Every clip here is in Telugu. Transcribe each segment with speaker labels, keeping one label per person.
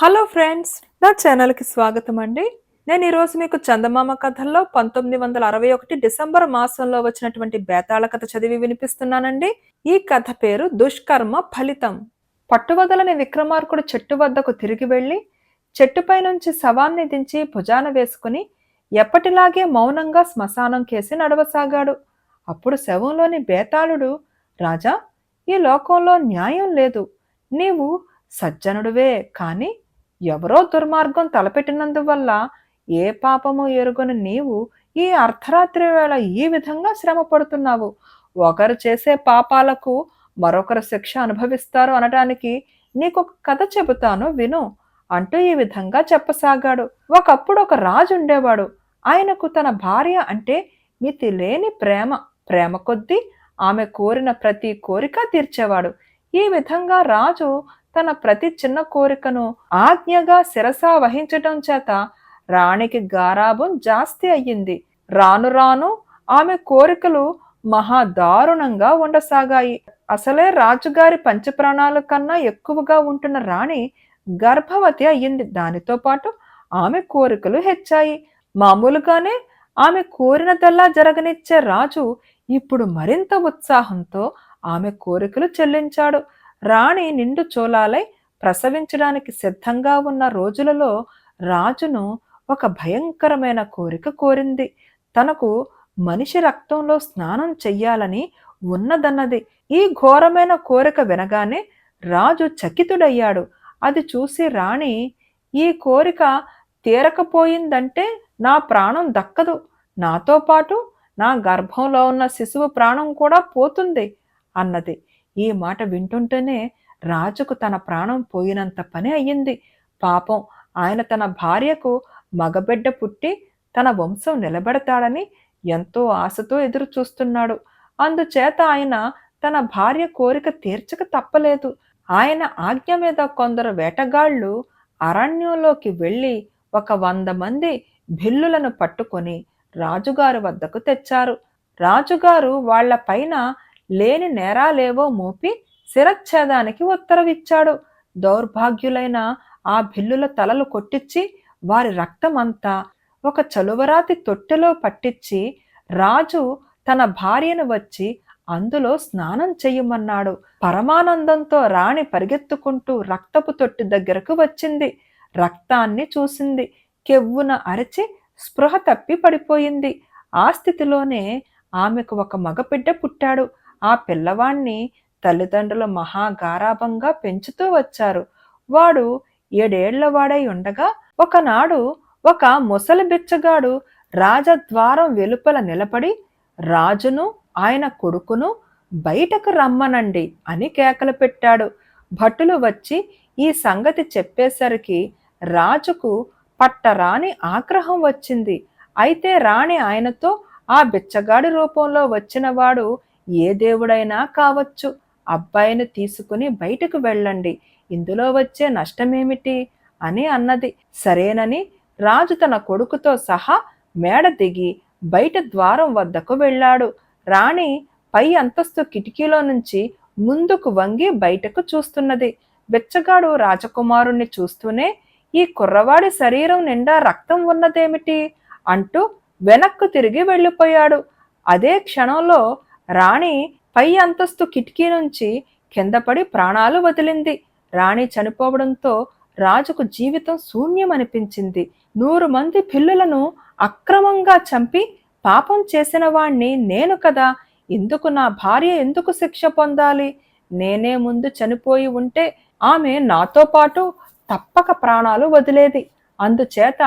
Speaker 1: హలో ఫ్రెండ్స్ నా ఛానల్కి స్వాగతం అండి. నేను ఈరోజు మీకు చందమామ కథల్లో పంతొమ్మిది వందల అరవై ఒకటి డిసెంబర్ మాసంలో వచ్చినటువంటి బేతాళ కథ చదివి వినిపిస్తున్నానండి. ఈ కథ పేరు దుష్కర్మ ఫలితం. పట్టువదలని విక్రమార్కుడు చెట్టు వద్దకు తిరిగి వెళ్ళి చెట్టుపై నుంచి శవాన్ని దించి భుజాన వేసుకుని ఎప్పటిలాగే మౌనంగా శ్మశానం కేసి నడవసాగాడు. అప్పుడు శవంలోని బేతాళుడు రాజా ఈ లోకంలో న్యాయం లేదు. నీవు సజ్జనుడువే కానీ ఎవరో దుర్మార్గం తలపెట్టినందువల్ల ఏ పాపము ఎరుగని నీవు ఈ అర్ధరాత్రి వేళ ఈ విధంగా శ్రమ పడుతున్నావు ఒకరు చేసే పాపాలకు మరొకరు శిక్ష అనుభవిస్తారు అనడానికి నీకు ఒక కథ చెబుతాను విను అంటూ ఈ విధంగా చెప్పసాగాడు. ఒకప్పుడు ఒక రాజు ఉండేవాడు. ఆయనకు తన భార్య అంటే మితి లేని ప్రేమ. ప్రేమ కొద్దీ ఆమె కోరిన ప్రతి కోరిక తీర్చేవాడు. ఈ విధంగా రాజు తన ప్రతి చిన్న కోరికను ఆజ్ఞగా శిరసా వహించటం చేత రాణికి గారాభం జాస్తి అయ్యింది. రాను రాను ఆమె కోరికలు మహా దారుణంగా ఉండసాగాయి. అసలే రాజుగారి పంచప్రాణాల కన్నా ఎక్కువగా ఉంటున్న రాణి గర్భవతి అయ్యింది. దానితో పాటు ఆమె కోరికలు హెచ్చాయి. మామూలుగానే ఆమె కోరినదల్లా జరగనిచ్చే రాజు ఇప్పుడు మరింత ఉత్సాహంతో ఆమె కోరికలు చెల్లించాడు. రాణి నిండు చోళాలై ప్రసవించడానికి సిద్ధంగా ఉన్న రోజులలో రాజును ఒక భయంకరమైన కోరిక కోరింది. తనకు మనిషి రక్తంలో స్నానం చెయ్యాలని ఉన్నదన్నది ఈ ఘోరమైన కోరిక వినగానే రాజు చకితుడయ్యాడు. అది చూసి రాణి ఈ కోరిక తీరకపోయిందంటే నా ప్రాణం దక్కదు. నాతో పాటు నా గర్భంలో ఉన్న శిశువు ప్రాణం కూడా పోతుంది అన్నది. ఈ మాట వింటుంటేనే రాజుకు తన ప్రాణం పోయినంత పని అయ్యింది. పాపం ఆయన తన భార్యకు మగబిడ్డ పుట్టి తన వంశం నిలబెడతాడని ఎంతో ఆశతో ఎదురు చూస్తున్నాడు అందుచేత ఆయన తన భార్య కోరిక తీర్చక తప్పలేదు. ఆయన ఆజ్ఞ మీద కొందరు వేటగాళ్ళు అరణ్యంలోకి వెళ్ళి ఒక వంద మంది భిల్లులను పట్టుకొని రాజుగారి వద్దకు తెచ్చారు. రాజుగారు వాళ్ళ పైన లేని నేరాలేవో మోపి శిరచ్ఛేదానికి ఉత్తరవిచ్చాడు. దౌర్భాగ్యులైన ఆ భిల్లుల తలలు కొట్టించి వారి రక్తమంతా ఒక చలువరాతి తొట్టెలో పట్టించి రాజు తన భార్యను వచ్చి అందులో స్నానం చెయ్యమన్నాడు. పరమానందంతో రాణి పరిగెత్తుకుంటూ రక్తపు తొట్టి దగ్గరకు వచ్చింది. రక్తాన్ని చూసింది. కెవ్వున అరిచి స్పృహ తప్పి పడిపోయింది. ఆ స్థితిలోనే ఆమెకు ఒక మగబిడ్డ పుట్టాడు. ఆ పిల్లవాణ్ణి తల్లిదండ్రులు మహాగారాభంగా పెంచుతూ వచ్చారు. వాడు ఏడేళ్ళవాడై ఉండగా ఒకనాడు ఒక ముసలి బిచ్చగాడు రాజద్వారం వెలుపల నిలబడి రాజును ఆయన కొడుకును బయటకు రమ్మనండి అని కేకలు పెట్టాడు. భటులు వచ్చి ఈ సంగతి చెప్పేసరికి రాజుకు పట్టరాని ఆగ్రహం వచ్చింది. అయితే రాణి ఆయనతో ఆ బిచ్చగాడి రూపంలో వచ్చినవాడు ఏ దేవుడైనా కావచ్చు. అబ్బాయిని తీసుకుని బయటకు వెళ్ళండి. ఇందులో వచ్చే నష్టమేమిటి? అని అన్నది. సరేనని రాజు తన కొడుకుతో సహా మేడ దిగి బయట ద్వారం వద్దకు వెళ్ళాడు. రాణి పై అంతస్తు కిటికీలో నుంచి ముందుకు వంగి బయటకు చూస్తున్నది. బెచ్చగాడు రాజకుమారుణ్ణి చూస్తూనే ఈ కుర్రవాడి శరీరం నిండా రక్తం ఉన్నదేమిటి? అంటూ వెనక్కు తిరిగి వెళ్ళిపోయాడు. అదే క్షణంలో రాణి పై అంతస్తు కిటికీ నుంచి కిందపడి ప్రాణాలు వదిలింది. రాణి చనిపోవడంతో రాజుకు జీవితం శూన్యమనిపించింది. నూరు మంది పిల్లులను అక్రమంగా చంపి పాపం చేసిన వాణ్ణి నేను కదా ఎందుకు నా భార్య ఎందుకు శిక్ష పొందాలి? నేనే ముందు చనిపోయి ఉంటే ఆమె నాతో పాటు తప్పక ప్రాణాలు వదిలేది. అందుచేత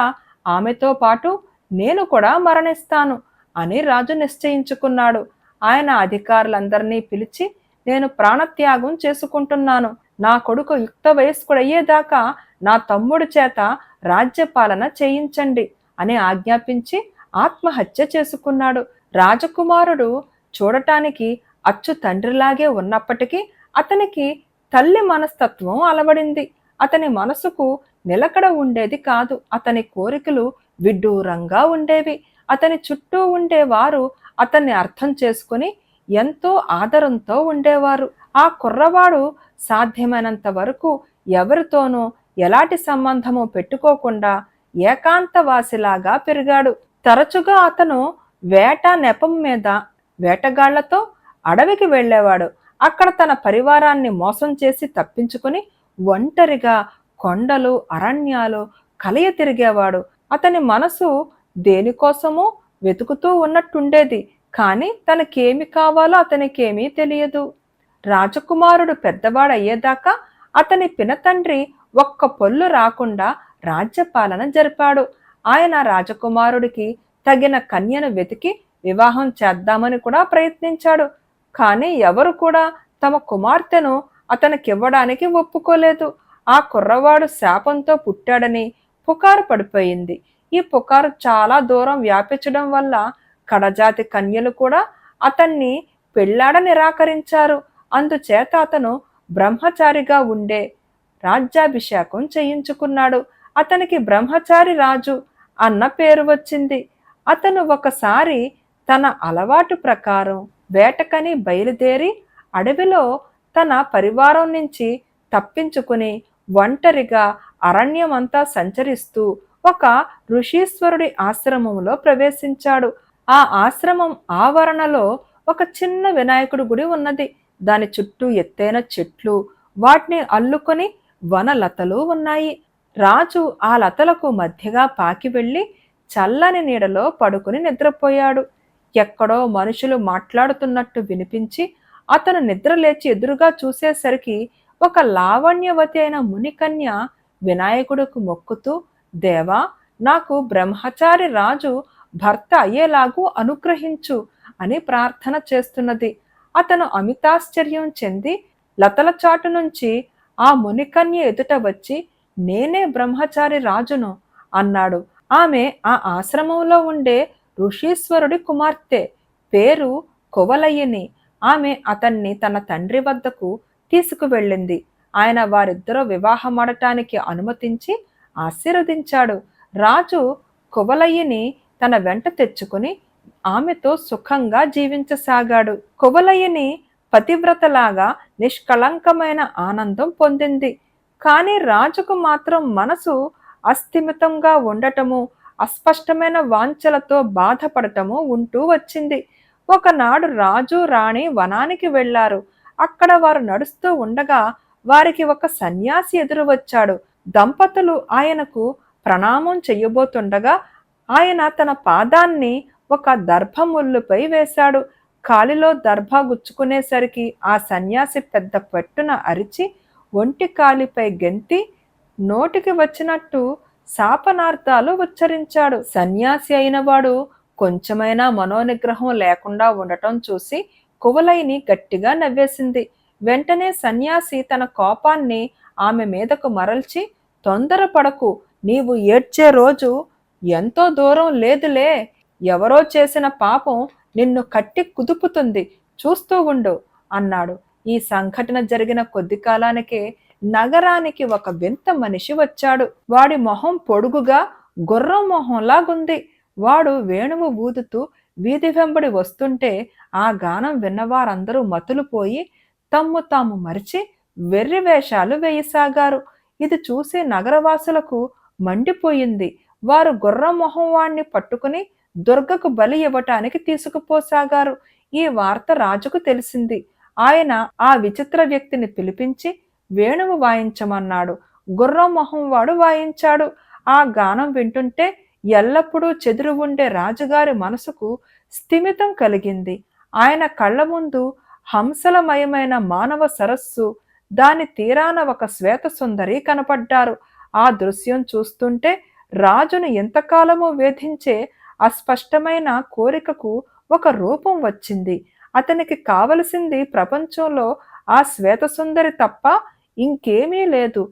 Speaker 1: ఆమెతో పాటు నేను కూడా మరణిస్తాను అని రాజు నిశ్చయించుకున్నాడు. ఆయన అధికారులందరినీ పిలిచి నేను ప్రాణత్యాగం చేసుకుంటున్నాను. నా కొడుకు యుక్త వయస్కుడయ్యేదాకా నా తమ్ముడి చేత రాజ్యపాలన చేయించండి అని ఆజ్ఞాపించి ఆత్మహత్య చేసుకున్నాడు. రాజకుమారుడు చూడటానికి అచ్చు తండ్రిలాగే ఉన్నప్పటికీ అతనికి తల్లి మనస్తత్వం అలవడింది. అతని మనసుకు నిలకడ ఉండేది కాదు. అతని కోరికలు విడ్డూరంగా ఉండేవి. అతని చుట్టూ ఉండేవారు అతన్ని అర్థం చేసుకుని ఎంతో ఆదరంతో ఉండేవారు. ఆ కుర్రవాడు సాధ్యమైనంత వరకు ఎవరితోనూ ఎలాంటి సంబంధము పెట్టుకోకుండా ఏకాంతవాసిలాగా పెరిగాడు. తరచుగా అతను వేట నెపం మీద వేటగాళ్ళతో అడవికి వెళ్ళేవాడు. అక్కడ తన పరివారాన్ని మోసం చేసి తప్పించుకుని ఒంటరిగా కొండలు అరణ్యాలు కలియ తిరిగేవాడు. అతని మనసు దేనికోసమో వెతుకుతూ ఉన్నట్టుండేది కానీ తనకేమి కావాలో అతనికేమీ తెలియదు. రాజకుమారుడు పెద్దవాడయ్యేదాకా అతని పినతండ్రి ఒక్క పొల్లు రాకుండా రాజ్యపాలన జరిపాడు. ఆయన రాజకుమారుడికి తగిన కన్యను వెతికి వివాహం చేద్దామని కూడా ప్రయత్నించాడు. కానీ ఎవరు కూడా తమ కుమార్తెను అతనికివ్వడానికి ఒప్పుకోలేదు. ఆ కుర్రవాడు శాపంతో పుట్టాడని పుకారు పడిపోయింది. ఈ పుకారు చాలా దూరం వ్యాపించడం వల్ల కడజాతి కన్యలు కూడా అతన్ని పెళ్ళాడ నిరాకరించారు. అందుచేత అతను బ్రహ్మచారిగా ఉండే రాజ్యాభిషేకం చేయించుకున్నాడు. అతనికి బ్రహ్మచారి రాజు అన్న పేరు వచ్చింది. అతను ఒకసారి తన అలవాటు ప్రకారం వేటకని బయలుదేరి అడవిలో తన పరివారం నుంచి తప్పించుకుని ఒంటరిగా అరణ్యమంతా సంచరిస్తూ ఒక ఋషీశ్వరుడి ఆశ్రమంలో ప్రవేశించాడు. ఆ ఆశ్రమం ఆవరణలో ఒక చిన్న వినాయకుడి గుడి ఉన్నది. దాని చుట్టూ ఎత్తైన చెట్లు వాటిని అల్లుకొని వనలతలు ఉన్నాయి. రాజు ఆ లతలకు మధ్యగా పాకి వెళ్ళి చల్లని నీడలో పడుకుని నిద్రపోయాడు. ఎక్కడో మనుషులు మాట్లాడుతున్నట్టు వినిపించి అతను నిద్రలేచి ఎదురుగా చూసేసరికి ఒక లావణ్యవతి అయిన మునికన్య వినాయకుడుకు మొక్కుతూ దేవా నాకు బ్రహ్మచారి రాజు భర్త అయ్యేలాగూ అనుగ్రహించు అని ప్రార్థన చేస్తున్నది. అతను అమితాశ్చర్యం చెంది లతల చాటు నుంచి ఆ మునికన్య ఎదుట వచ్చి నేనే బ్రహ్మచారి రాజును అన్నాడు. ఆమె ఆ ఆశ్రమంలో ఉండే ఋషీశ్వరుడి కుమార్తె పేరు కొవలయ్యని ఆమె అతన్ని తన తండ్రి వద్దకు తీసుకువెళ్ళింది. ఆయన వారిద్దరూ వివాహమాడటానికి అనుమతించి ఆశీర్వదించాడు. రాజు కువలయ్యని తన వెంట తెచ్చుకుని ఆమెతో సుఖంగా జీవించసాగాడు. కువలయ్యని పతివ్రతలాగా నిష్కళంకమైన ఆనందం పొందింది. కానీ రాజుకు మాత్రం మనసు అస్థిమితంగా ఉండటము అస్పష్టమైన వాంఛలతో బాధపడటము ఉంటూ వచ్చింది. ఒకనాడు రాజు రాణి వనానికి వెళ్ళారు అక్కడ వారు నడుస్తూ ఉండగా వారికి ఒక సన్యాసి ఎదురు వచ్చాడు దంపతులు ఆయనకు ప్రణామం చెయ్యబోతుండగా ఆయన తన పాదాన్ని ఒక దర్భముళ్ళుపై వేశాడు. కాలిలో దర్భ గుచ్చుకునేసరికి ఆ సన్యాసి పెద్ద పెట్టున అరిచి ఒంటి కాలిపై గెంతి నోటికి వచ్చినట్టు శాపనార్థాలు ఉచ్చరించాడు. సన్యాసి అయినవాడు కొంచెమైనా మనోనిగ్రహం లేకుండా ఉండటం చూసి కువలైని గట్టిగా నవ్వేసింది. వెంటనే సన్యాసి తన కోపాన్ని ఆమె మీదకు మరల్చి తొందరపడకు. నీవు ఏడ్చే రోజు ఎంతో దూరం లేదులే. ఎవరో చేసిన పాపం నిన్ను కట్టి కుదుపుతుంది. చూస్తూ ఉండు అన్నాడు. ఈ సంఘటన జరిగిన కొద్ది కాలానికే నగరానికి ఒక వింత మనిషి వచ్చాడు. వాడి మొహం పొడుగుగా గుర్రం మొహంలాగుంది. వాడు వేణువు ఊదుతూ వీధి వెంబడి వస్తుంటే ఆ గానం విన్నవారందరూ మతులు పోయి తమ్ము తాము మరిచి వెర్రి వేషాలు వేయసాగారు. ఇది చూసి నగరవాసులకు మండిపోయింది. వారు గుర్రం మొహం వాణ్ణి పట్టుకుని దుర్గకు బలి ఇవ్వటానికి తీసుకుపోసాగారు. ఈ వార్త రాజుకు తెలిసింది. ఆయన ఆ విచిత్ర వ్యక్తిని పిలిపించి వేణువు వాయించమన్నాడు. గుర్రం మొహం వాడు వాయించాడు. ఆ గానం వింటుంటే ఎల్లప్పుడూ చెదురు ఉండే రాజుగారి మనసుకు స్థిమితం కలిగింది. ఆయన కళ్ళ ముందు హంసలమయమైన మానవ సరస్సు దాని తీరాన ఒక శ్వేత సుందరి కనపడ్డారు. ఆ దృశ్యం చూస్తుంటే రాజును ఎంతకాలమో వేధించే అస్పష్టమైన కోరికకు ఒక రూపం వచ్చింది. అతనికి కావలసింది ప్రపంచంలో ఆ శ్వేత సుందరి తప్ప ఇంకేమీ లేదు.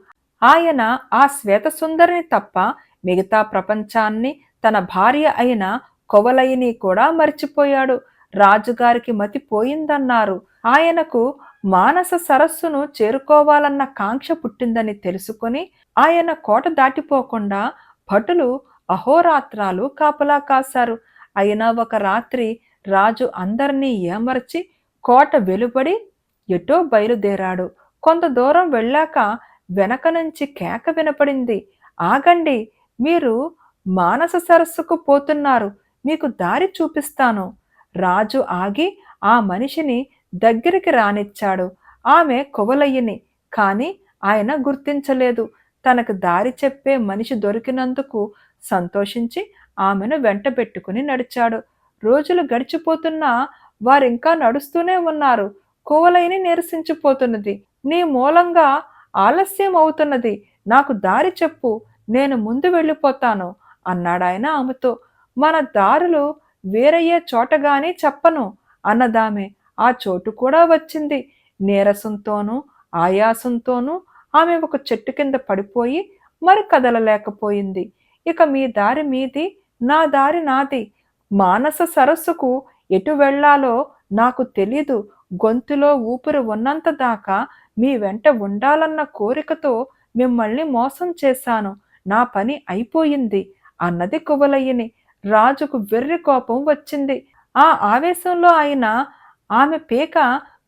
Speaker 1: ఆయన ఆ శ్వేత సుందరిని తప్ప మిగతా ప్రపంచాన్ని తన భార్య అయిన కొవలయిని కూడా మర్చిపోయాడు. రాజుగారికి మతిపోయిందన్నారు ఆయనకు మానస సరస్సును చేరుకోవాలన్న కాంక్ష పుట్టిందని తెలుసుకొని ఆయన కోట దాటిపోకుండా భటులు అహోరాత్రాలు కాపలా కాశారు. అయినా ఒక రాత్రి రాజు అందరినీ ఏమర్చి కోట వెలుబడి ఎటో బయలుదేరాడు. కొంత దూరం వెళ్ళాక వెనక నుంచి కేక వినపడింది. ఆగండి మీరు మానస సరస్సుకు పోతున్నారు మీకు దారి చూపిస్తాను. రాజు ఆగి ఆ మనిషిని దగ్గరికి రానిచ్చాడు. ఆమె కొవలయ్యని కాని ఆయన గుర్తించలేదు. తనకు దారి చెప్పే మనిషి దొరికినందుకు సంతోషించి ఆమెను వెంట పెట్టుకుని నడిచాడు. రోజులు గడిచిపోతున్నా వారింకా నడుస్తూనే ఉన్నారు. కోవలైని నిరసించిపోతున్నది. నీ మూలంగా ఆలస్యం అవుతున్నది. నాకు దారి చెప్పు. నేను ముందు వెళ్ళిపోతాను అన్నాడాయన ఆమెతో. మన దారులు వేరయ్యే చోటగాని చెప్పను అన్నదామె. ఆ చోటు కూడా వచ్చింది. నీరసంతోనూ ఆయాసంతోనూ ఆమె ఒక చెట్టు కింద పడిపోయి మరి కదలలేకపోయింది. ఇక మీ దారి మీది నా దారి నాది. మానస సరస్సుకు ఎటు వెళ్ళాలో నాకు తెలీదు. గొంతులో ఊపిరి ఉన్నంత దాకా మీ వెంట ఉండాలన్న కోరికతో మిమ్మల్ని మోసం చేశాను. నా పని అయిపోయింది అన్నది కువలయ్యని. రాజుకు వెర్రి కోపం వచ్చింది. ఆ ఆవేశంలో ఆయన ఆమె పీక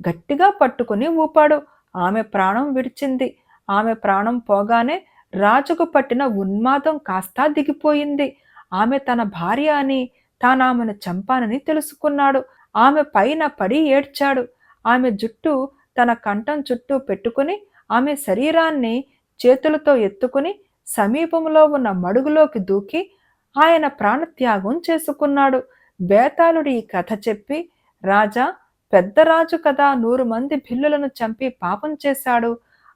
Speaker 1: గట్టిగా పట్టుకుని ఊపాడు. ఆమె ప్రాణం విడిచింది. ఆమె ప్రాణం పోగానే రాజుకు పట్టిన ఉన్మాదం కాస్తా దిగిపోయింది. ఆమె తన భార్య అని తానామెను చంపానని తెలుసుకున్నాడు. ఆమె పైన పడి ఏడ్చాడు. ఆమె జుట్టు తన కంఠం చుట్టూ పెట్టుకుని ఆమె శరీరాన్ని చేతులతో ఎత్తుకుని సమీపంలో ఉన్న మడుగులోకి దూకి ఆయన ప్రాణత్యాగం చేసుకున్నాడు. బేతాళుడు ఈ కథ చెప్పి రాజా పెద్ద రాజు కదా నూరు మంది భిల్లులను చంపి పాపం చేశాడు.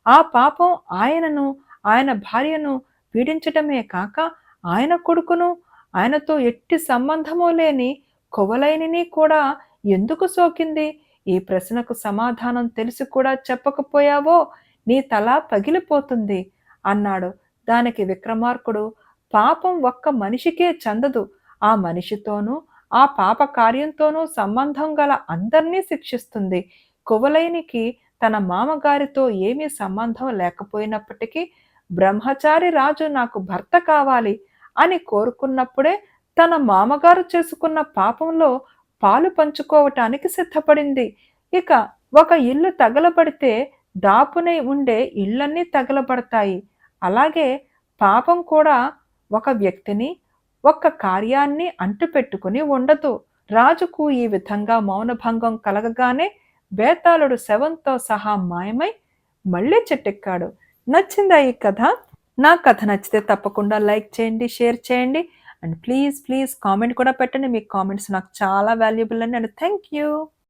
Speaker 1: ఆ పాపం ఆయనను ఆయన భార్యను పీడించటమే కాక ఆయన కొడుకును ఆయనతో ఎట్టి సంబంధము లేని కొవలైనని కూడా ఎందుకు సోకింది? ఈ ప్రశ్నకు సమాధానం తెలిసి కూడా చెప్పకపోయావో నీ తల పగిలిపోతుంది అన్నాడు. దానికి విక్రమార్కుడు పాపం ఒక్క మనిషికే చెందదు. ఆ మనిషితోనూ ఆ పాప కార్యంతోనూ సంబంధం గల అందరినీ శిక్షిస్తుంది. కువలైనికి తన మామగారితో ఏమీ సంబంధం లేకపోయినప్పటికీ బ్రహ్మచారి రాజు నాకు భర్త కావాలి అని కోరుకున్నప్పుడే తన మామగారు చేసుకున్న పాపంలో పాలు పంచుకోవటానికి సిద్ధపడింది. ఇక ఒక ఇల్లు తగలబడితే దాపునై ఉండే ఇళ్ళన్నీ తగలబడతాయి. అలాగే పాపం కూడా ఒక వ్యక్తిని ఒక్క కార్యాన్ని అంటుపెట్టుకుని ఉండదు. రాజుకు ఈ విధంగా మౌనభంగం కలగగానే బేతాళుడు శవంతో సహా మాయమై మళ్ళీ చెట్టెక్కాడు. నచ్చిందా ఈ కథ? నా కథ నచ్చితే తప్పకుండా లైక్ చేయండి షేర్ చేయండి. అండ్ ప్లీజ్ ప్లీజ్ కామెంట్ కూడా పెట్టండి. మీ కామెంట్స్ నాకు చాలా వాల్యుబుల్ అండి. And thank you.